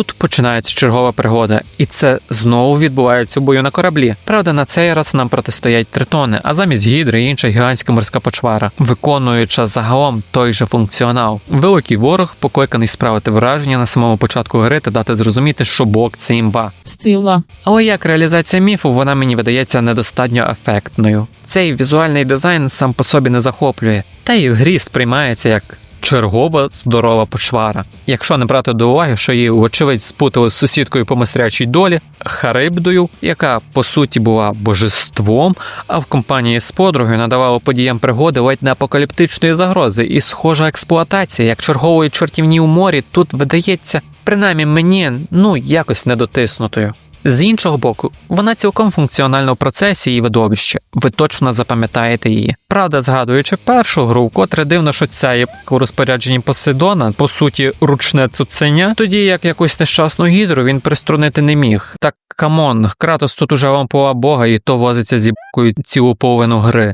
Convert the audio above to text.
Тут починається чергова пригода, і це знову відбувається у бою на кораблі. Правда, на цей раз нам протистоять тритони, а замість гідри інша гігантська морська почвара, виконуючи загалом той же функціонал. Великий ворог покликаний справити враження на самому початку гри та дати зрозуміти, що бок це імба. Стила. Але як реалізація міфу, вона мені видається недостатньо ефектною. Цей візуальний дизайн сам по собі не захоплює, та й в грі сприймається як. Чергова здорова почвара. Якщо не брати до уваги, що її вочевидь спутали з сусідкою по майстрячій долі Харибдою, яка по суті була божеством, а в компанії з подругою надавала подіям пригоди ледь не апокаліптичної загрози, і схожа експлуатація, як чергової чортівні у морі, тут видається, принаймні мені, ну якось недотиснутою. З іншого боку, вона цілком функціональна в процесі і видовище. Ви точно запам'ятаєте її. Правда, згадуючи першу гру, вкотре дивно, що ця є у розпорядженні Посейдона, по суті, ручне цуценя, тоді як якусь нещасну гідру він приструнити не міг. Так камон, Кратос тут уже вам пова бога, і то возиться зі б**кою цілу половину гри.